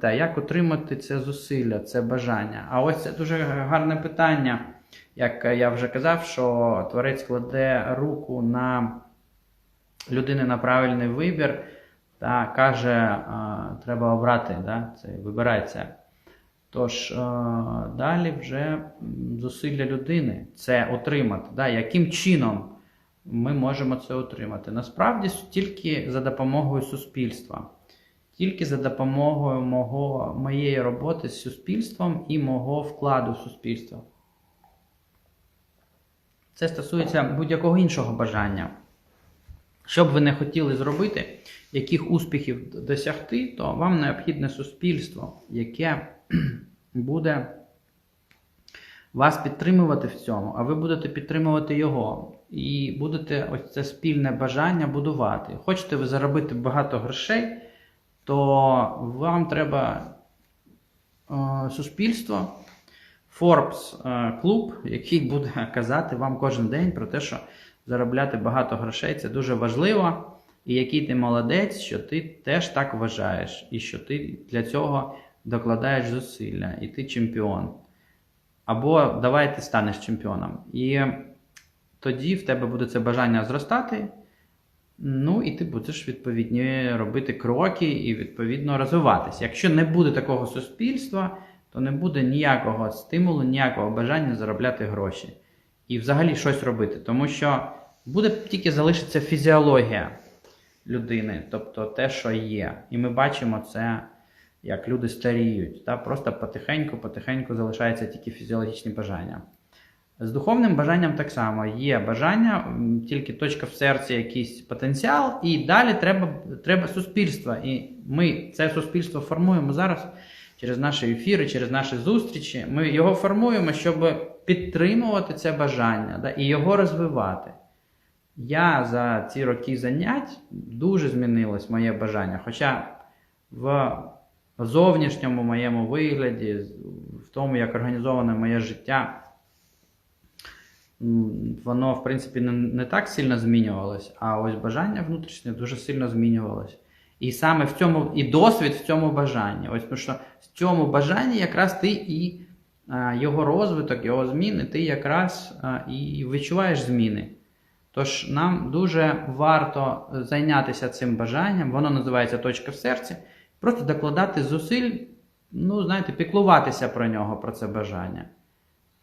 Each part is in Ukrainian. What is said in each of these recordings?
Та як отримати це зусилля, це бажання? А ось це дуже гарне питання. Як я вже казав, що творець кладе руку на людини на правильний вибір та каже, треба обрати, да? це вибирай це. Тож далі вже зусилля людини це отримати. Да? Яким чином ми можемо це отримати? Насправді тільки за допомогою суспільства. Тільки за допомогою мого, моєї роботи з суспільством і мого вкладу в суспільство. Це стосується будь-якого іншого бажання. Що б ви не хотіли зробити, яких успіхів досягти, то вам необхідне суспільство, яке буде вас підтримувати в цьому, а ви будете підтримувати його. І будете ось це спільне бажання будувати. Хочете ви заробити багато грошей, то вам треба е, суспільство, Forbes е, клуб, який буде казати вам кожен день про те, що заробляти багато грошей це дуже важливо, і який ти молодець, що ти теж так вважаєш, і що ти для цього докладаєш зусилля, і ти чемпіон. Або давай ти станеш чемпіоном. І тоді в тебе буде це бажання зростати. Ну, і ти будеш відповідні робити кроки і відповідно розвиватися. Якщо не буде такого суспільства, то не буде ніякого стимулу, ніякого бажання заробляти гроші і взагалі щось робити. Тому що буде тільки залишиться фізіологія людини, тобто те, що є. І ми бачимо це, як люди старіють. Та? Просто потихеньку-потихеньку залишаються тільки фізіологічні бажання. З духовним бажанням так само є бажання, тільки точка в серці, якийсь потенціал, і далі треба, треба суспільство. І ми це суспільство формуємо зараз через наші ефіри, через наші зустрічі. Ми його формуємо, щоб підтримувати це бажання да, і його розвивати. Я за ці роки занять дуже змінилось моє бажання. Хоча в зовнішньому моєму вигляді, в тому, як організоване моє життя, воно, в принципі, не, не так сильно змінювалось, а ось бажання внутрішнє дуже сильно змінювалось. І саме в цьому, і досвід в цьому бажанні. Ось тому що в цьому бажанні якраз ти і а, його розвиток, його зміни, ти якраз а, і відчуваєш зміни. Тож нам дуже варто зайнятися цим бажанням, воно називається точка в серці, просто докладати зусиль, ну, знаєте, піклуватися про нього, про це бажання.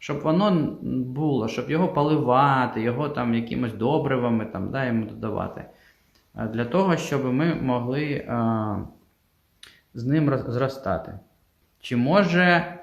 Щоб воно було, щоб його поливати, його там якимось добривами там, да, йому додавати. Для того, щоб ми могли а, з ним зростати. Чи може